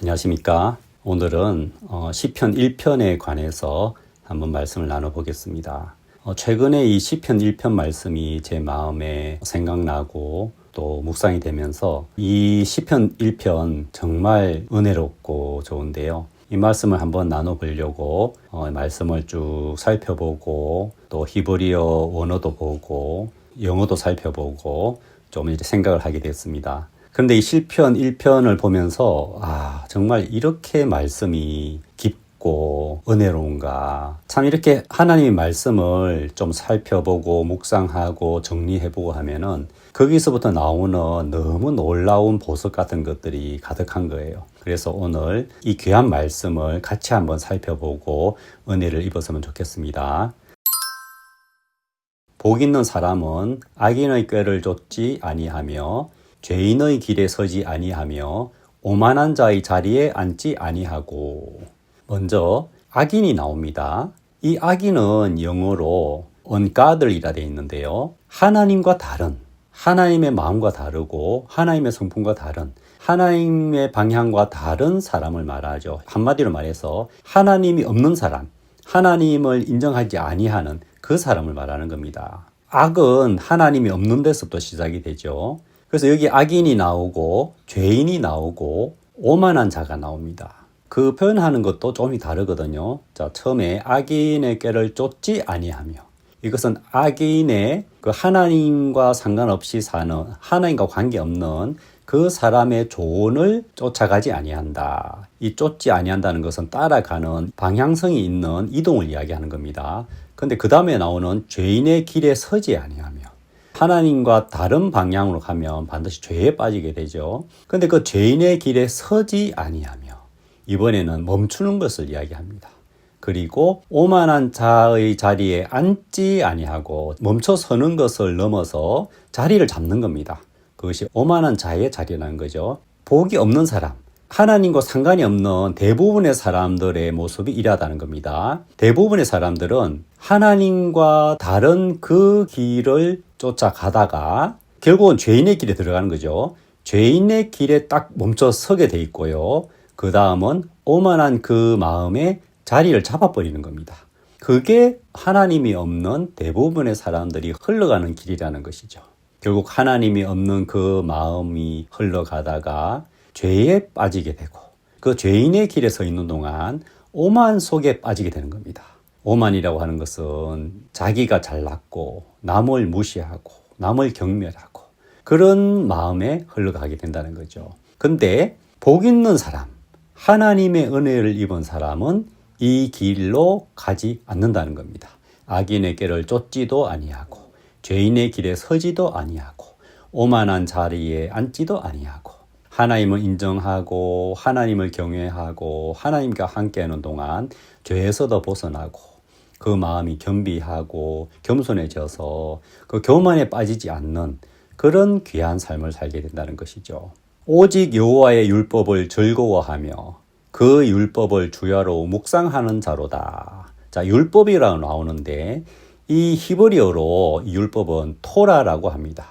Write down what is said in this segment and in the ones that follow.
안녕하십니까. 오늘은 어, 시편 1편에 관해서 한번 말씀을 나눠보겠습니다. 어, 최근에 이 시편 1편 말씀이 제 마음에 생각나고 또 묵상이 되면서 이 시편 1편 정말 은혜롭고 좋은데요. 이 말씀을 한번 나눠보려고 어, 말씀을 쭉 살펴보고 또 히브리어 원어도 보고 영어도 살펴보고 좀 이제 생각을 하게 됐습니다. 그런데 이 실편 1편을 보면서 아 정말 이렇게 말씀이 깊고 은혜로운가 참 이렇게 하나님의 말씀을 좀 살펴보고 묵상하고 정리해보고 하면은 거기서부터 나오는 너무 놀라운 보석 같은 것들이 가득한 거예요. 그래서 오늘 이 귀한 말씀을 같이 한번 살펴보고 은혜를 입었으면 좋겠습니다. 복 있는 사람은 악인의 꾀를 쫓지 아니하며 죄인의 길에 서지 아니하며 오만한 자의 자리에 앉지 아니하고 먼저 악인이 나옵니다. 이 악인은 영어로 ungodly라 되어 있는데요. 하나님과 다른 하나님의 마음과 다르고 하나님의 성품과 다른 하나님의 방향과 다른 사람을 말하죠. 한마디로 말해서 하나님이 없는 사람, 하나님을 인정하지 아니하는 그 사람을 말하는 겁니다. 악은 하나님이 없는 데서부터 시작이 되죠. 그래서 여기 악인이 나오고 죄인이 나오고 오만한 자가 나옵니다. 그 표현하는 것도 좀이 다르거든요. 자, 처음에 악인의 꾀를 쫓지 아니하며 이것은 악인의 그 하나님과 상관없이 사는 하나님과 관계없는 그 사람의 조언을 쫓아가지 아니한다. 이 쫓지 아니한다는 것은 따라가는 방향성이 있는 이동을 이야기하는 겁니다. 근데 그 다음에 나오는 죄인의 길에 서지 아니하며 하나님과 다른 방향으로 가면 반드시 죄에 빠지게 되죠. 근데 그 죄인의 길에 서지 아니하며 이번에는 멈추는 것을 이야기합니다. 그리고 오만한 자의 자리에 앉지 아니하고 멈춰 서는 것을 넘어서 자리를 잡는 겁니다. 그것이 오만한 자의 자리라는 거죠. 복이 없는 사람, 하나님과 상관이 없는 대부분의 사람들의 모습이 이러하다는 겁니다. 대부분의 사람들은 하나님과 다른 그 길을 쫓아가다가 결국은 죄인의 길에 들어가는 거죠. 죄인의 길에 딱 멈춰 서게 돼 있고요. 그 다음은 오만한 그 마음에 자리를 잡아버리는 겁니다. 그게 하나님이 없는 대부분의 사람들이 흘러가는 길이라는 것이죠. 결국 하나님이 없는 그 마음이 흘러가다가 죄에 빠지게 되고 그 죄인의 길에 서 있는 동안 오만 속에 빠지게 되는 겁니다. 오만이라고 하는 것은 자기가 잘났고 남을 무시하고 남을 경멸하고 그런 마음에 흘러가게 된다는 거죠. 근데 복 있는 사람, 하나님의 은혜를 입은 사람은 이 길로 가지 않는다는 겁니다. 악인의 길을 쫓지도 아니하고 죄인의 길에 서지도 아니하고 오만한 자리에 앉지도 아니하고 하나님을 인정하고 하나님을 경외하고 하나님과 함께하는 동안 죄에서도 벗어나고 그 마음이 겸비하고 겸손해져서 그 교만에 빠지지 않는 그런 귀한 삶을 살게 된다는 것이죠. 오직 여호와의 율법을 즐거워하며 그 율법을 주야로 묵상하는 자로다. 자, 율법이라고 나오는데 이 히브리어로 율법은 토라라고 합니다.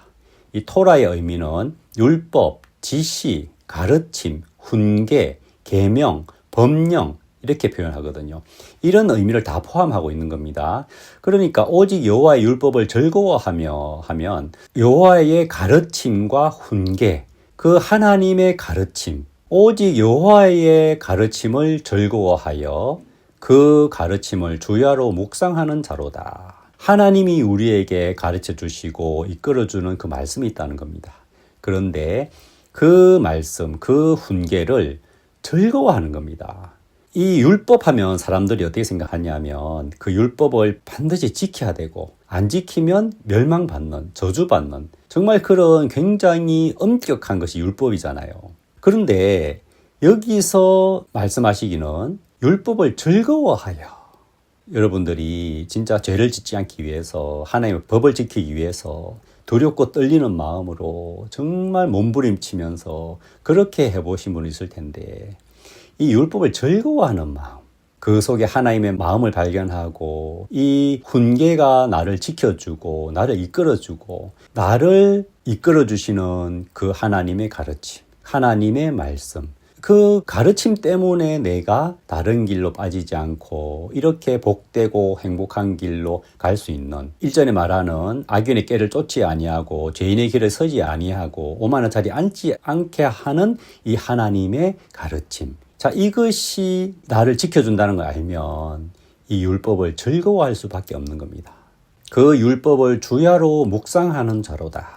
이 토라의 의미는 율법, 지시, 가르침, 훈계, 계명, 법령 이렇게 표현하거든요. 이런 의미를 다 포함하고 있는 겁니다. 그러니까 오직 여호와의 율법을 즐거워하며 하면 여호와의 가르침과 훈계, 그 하나님의 가르침, 오직 여호와의 가르침을 즐거워하여 그 가르침을 주야로 묵상하는 자로다. 하나님이 우리에게 가르쳐 주시고 이끌어 주는 그 말씀이 있다는 겁니다. 그런데 그 말씀, 그 훈계를 즐거워하는 겁니다. 이 율법 하면 사람들이 어떻게 생각하냐면 그 율법을 반드시 지켜야 되고 안 지키면 멸망받는, 저주받는 정말 그런 굉장히 엄격한 것이 율법이잖아요. 그런데 여기서 말씀하시기는 율법을 즐거워하여 여러분들이 진짜 죄를 짓지 않기 위해서 하나님의 법을 지키기 위해서 두렵고 떨리는 마음으로 정말 몸부림치면서 그렇게 해보신 분이 있을 텐데 이 율법을 즐거워하는 마음 그 속에 하나님의 마음을 발견하고 이 훈계가 나를 지켜주고 나를 이끌어주고 나를 이끌어주시는 그 하나님의 가르침 하나님의 말씀, 그 가르침 때문에 내가 다른 길로 빠지지 않고 이렇게 복되고 행복한 길로 갈 수 있는 일전에 말하는 악인의 깨를 쫓지 아니하고 죄인의 길을 서지 아니하고 오만한 자리 앉지 않게 하는 이 하나님의 가르침. 자, 이것이 나를 지켜준다는 걸 알면 이 율법을 즐거워할 수밖에 없는 겁니다. 그 율법을 주야로 묵상하는 자로다.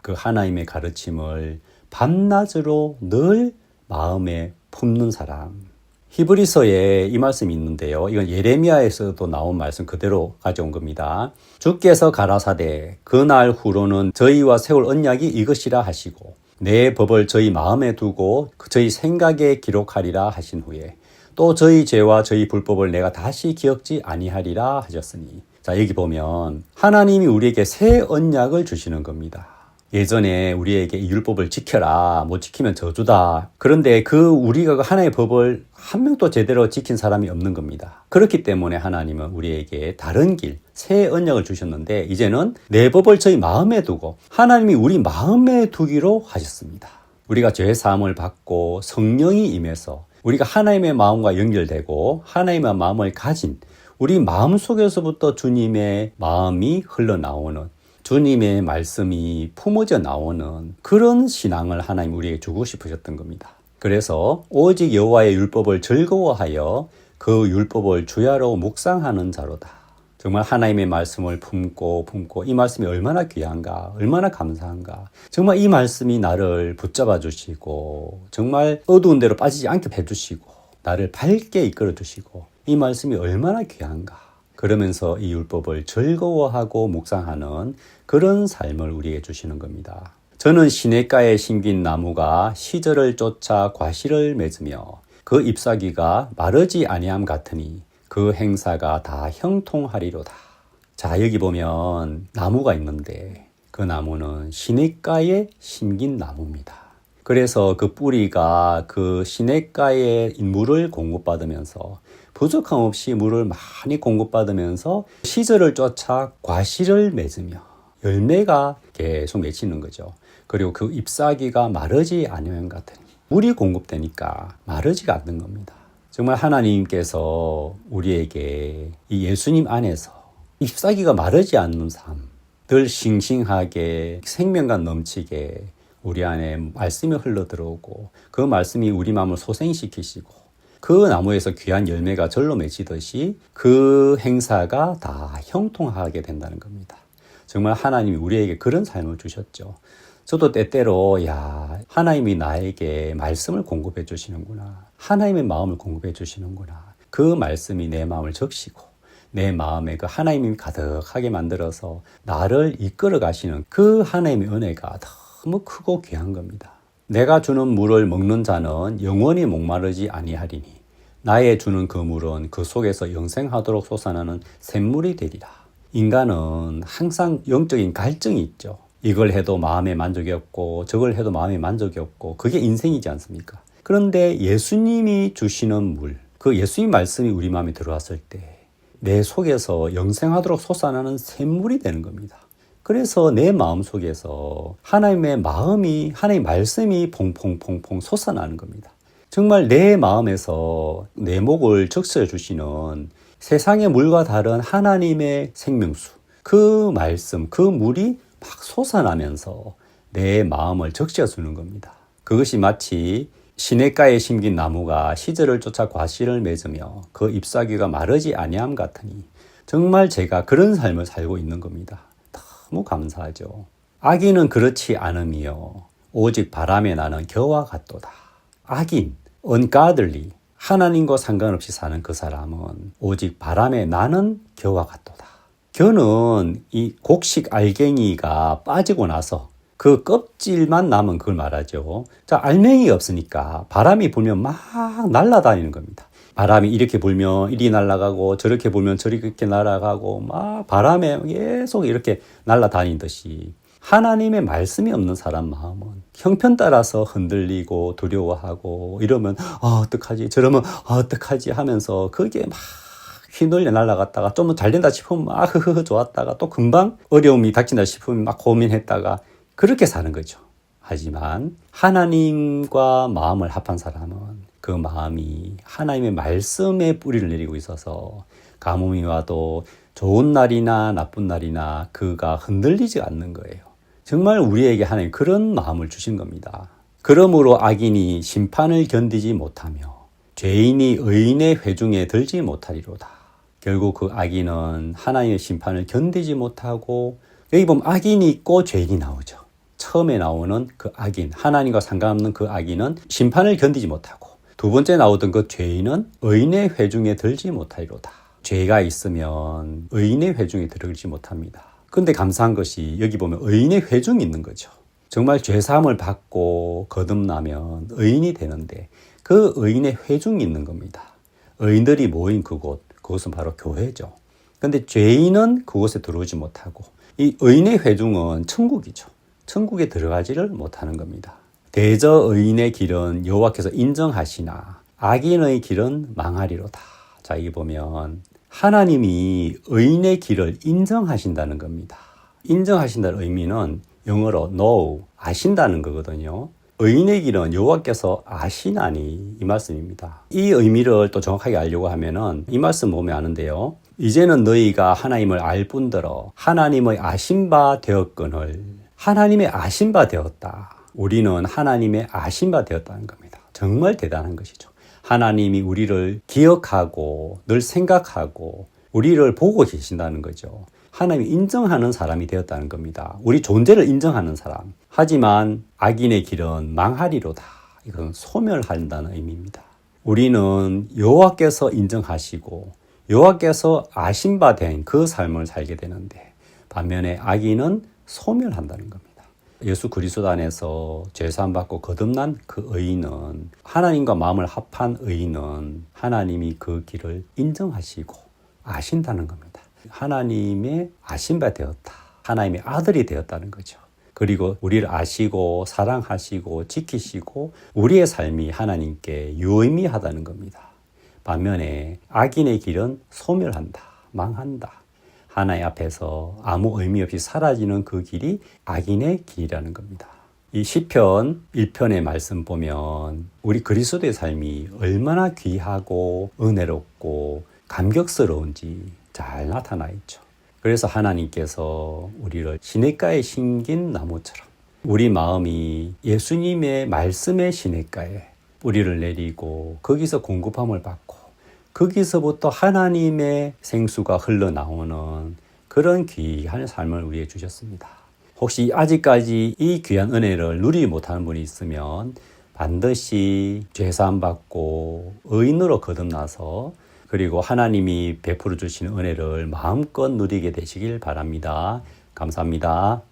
그 하나님의 가르침을 밤낮으로 늘 마음에 품는 사람. 히브리서에 이 말씀이 있는데요. 이건 예레미야에서도 나온 말씀 그대로 가져온 겁니다. 주께서 가라사대 그날 후로는 저희와 세울 언약이 이것이라 하시고 내 법을 저희 마음에 두고 그 저희 생각에 기록하리라 하신 후에 또 저희 죄와 저희 불법을 내가 다시 기억지 아니하리라 하셨으니 자 여기 보면 하나님이 우리에게 새 언약을 주시는 겁니다. 예전에 우리에게 이 율법을 지켜라, 못 지키면 저주다. 그런데 그 우리가 그 하나의 법을 한 명도 제대로 지킨 사람이 없는 겁니다. 그렇기 때문에 하나님은 우리에게 다른 길, 새 언약을 주셨는데 이제는 내 법을 저희 마음에 두고 하나님이 우리 마음에 두기로 하셨습니다. 우리가 죄 사함을 받고 성령이 임해서 우리가 하나님의 마음과 연결되고 하나님의 마음을 가진 우리 마음 속에서부터 주님의 마음이 흘러나오는 주님의 말씀이 품어져 나오는 그런 신앙을 하나님 우리에게 주고 싶으셨던 겁니다. 그래서 오직 여호와의 율법을 즐거워하여 그 율법을 주야로 묵상하는 자로다. 정말 하나님의 말씀을 품고 품고 이 말씀이 얼마나 귀한가, 얼마나 감사한가. 정말 이 말씀이 나를 붙잡아 주시고 정말 어두운 데로 빠지지 않게 해 주시고 나를 밝게 이끌어 주시고 이 말씀이 얼마나 귀한가. 그러면서 이 율법을 즐거워하고 묵상하는 그런 삶을 우리에게 주시는 겁니다. 저는 시냇가에 심긴 나무가 시절을 쫓아 과실을 맺으며 그 잎사귀가 마르지 아니함 같으니 그 행사가 다 형통하리로다. 자, 여기 보면 나무가 있는데 그 나무는 시냇가에 심긴 나무입니다. 그래서 그 뿌리가 그 시냇가에 물을 공급받으면서 부족함 없이 물을 많이 공급받으면서 시절을 쫓아 과실을 맺으며 열매가 계속 맺히는 거죠. 그리고 그 잎사귀가 마르지 않으면 같으니 물이 공급되니까 마르지가 않는 겁니다. 정말 하나님께서 우리에게 이 예수님 안에서 잎사귀가 마르지 않는 삶, 늘 싱싱하게 생명감 넘치게 우리 안에 말씀이 흘러 들어오고 그 말씀이 우리 마음을 소생시키시고 그 나무에서 귀한 열매가 절로 맺히듯이 그 행사가 다 형통하게 된다는 겁니다. 정말 하나님이 우리에게 그런 삶을 주셨죠. 저도 때때로 야 하나님이 나에게 말씀을 공급해 주시는구나. 하나님의 마음을 공급해 주시는구나. 그 말씀이 내 마음을 적시고 내 마음에 그 하나님이 가득하게 만들어서 나를 이끌어 가시는 그 하나님의 은혜가 너무 크고 귀한 겁니다. 내가 주는 물을 먹는 자는 영원히 목마르지 아니하리니 나의 주는 그 물은 그 속에서 영생하도록 솟아나는 샘물이 되리라. 인간은 항상 영적인 갈증이 있죠. 이걸 해도 마음에 만족이 없고 저걸 해도 마음에 만족이 없고 그게 인생이지 않습니까? 그런데 예수님이 주시는 물, 그 예수님 말씀이 우리 마음에 들어왔을 때 내 속에서 영생하도록 솟아나는 샘물이 되는 겁니다. 그래서 내 마음 속에서 하나님의 마음이, 하나님의 말씀이 퐁퐁퐁퐁 솟아나는 겁니다. 정말 내 마음에서 내 목을 적셔 주시는 세상의 물과 다른 하나님의 생명수, 그 말씀, 그 물이 막 솟아나면서 내 마음을 적셔 주는 겁니다. 그것이 마치 시냇가에 심긴 나무가 시절을 쫓아 과실을 맺으며 그 잎사귀가 마르지 아니함 같으니 정말 제가 그런 삶을 살고 있는 겁니다. 너무 감사하죠. 악인은 그렇지 않으며 오직 바람에 나는 겨와 같도다. 악인, ungodly, 하나님과 상관없이 사는 그 사람은 오직 바람에 나는 겨와 같도다. 겨는 이 곡식 알갱이가 빠지고 나서 그 껍질만 남은 그걸 말하죠. 자, 알맹이가 없으니까 바람이 불면 막 날아다니는 겁니다. 바람이 이렇게 불면 이리 날아가고 저렇게 불면 저렇게 날아가고 막 바람에 계속 이렇게 날아다니듯이 하나님의 말씀이 없는 사람 마음은 형편 따라서 흔들리고 두려워하고 이러면 아, 어떡하지 저러면 아, 어떡하지 하면서 그게 막 휘날려 날아갔다가 좀 잘 된다 싶으면 막 흐흐흐 좋았다가 또 금방 어려움이 닥친다 싶으면 막 고민했다가 그렇게 사는 거죠. 하지만 하나님과 마음을 합한 사람은 그 마음이 하나님의 말씀에 뿌리를 내리고 있어서 가뭄이 와도 좋은 날이나 나쁜 날이나 그가 흔들리지 않는 거예요. 정말 우리에게 하나님 그런 마음을 주신 겁니다. 그러므로 악인이 심판을 견디지 못하며 죄인이 의인의 회중에 들지 못하리로다. 결국 그 악인은 하나님의 심판을 견디지 못하고 여기 보면 악인이 있고 죄인이 나오죠. 처음에 나오는 그 악인, 하나님과 상관없는 그 악인은 심판을 견디지 못하고 두 번째 나오던 그 죄인은 의인의 회중에 들지 못하리로다. 죄가 있으면 의인의 회중에 들지 못합니다. 근데 감사한 것이 여기 보면 의인의 회중이 있는 거죠. 정말 죄사함을 받고 거듭나면 의인이 되는데 그 의인의 회중이 있는 겁니다. 의인들이 모인 그곳, 그것은 바로 교회죠. 근데 죄인은 그곳에 들어오지 못하고 이 의인의 회중은 천국이죠. 천국에 들어가지를 못하는 겁니다. 대저 의인의 길은 여호와께서 인정하시나 악인의 길은 망하리로다. 자, 여기 보면 하나님이 의인의 길을 인정하신다는 겁니다. 인정하신다는 의미는 영어로 know, 아신다는 거거든요. 의인의 길은 여호와께서 아시나니 이 말씀입니다. 이 의미를 또 정확하게 알려고 하면은 이 말씀 보면 아는데요. 이제는 너희가 하나님을 알 뿐더러 하나님의 아신 바 되었거늘 하나님의 아신 바 되었다. 우리는 하나님의 아신 바 되었다는 겁니다. 정말 대단한 것이죠. 하나님이 우리를 기억하고 늘 생각하고 우리를 보고 계신다는 거죠. 하나님이 인정하는 사람이 되었다는 겁니다. 우리 존재를 인정하는 사람. 하지만 악인의 길은 망하리로다. 이건 소멸한다는 의미입니다. 우리는 여호와께서 인정하시고 여호와께서 아신 바 된 그 삶을 살게 되는데 반면에 악인은 소멸한다는 겁니다. 예수 그리스도 안에서 죄사함 받고 거듭난 그 의인은 하나님과 마음을 합한 의인은 하나님이 그 길을 인정하시고 아신다는 겁니다. 하나님의 아신 바 되었다. 하나님의 아들이 되었다는 거죠. 그리고 우리를 아시고 사랑하시고 지키시고 우리의 삶이 하나님께 유의미하다는 겁니다. 반면에 악인의 길은 소멸한다. 망한다. 하나님 앞에서 아무 의미 없이 사라지는 그 길이 악인의 길이라는 겁니다. 이 시편 1편의 말씀 보면 우리 그리스도의 삶이 얼마나 귀하고 은혜롭고 감격스러운지 잘 나타나 있죠. 그래서 하나님께서 우리를 시냇가에 심긴 나무처럼 우리 마음이 예수님의 말씀의 시냇가에 뿌리를 내리고 거기서 공급함을 받고 거기서부터 하나님의 생수가 흘러나오는 그런 귀한 삶을 우리에게 주셨습니다. 혹시 아직까지 이 귀한 은혜를 누리지 못하는 분이 있으면 반드시 죄사함 받고 의인으로 거듭나서 그리고 하나님이 베풀어 주시는 은혜를 마음껏 누리게 되시길 바랍니다. 감사합니다.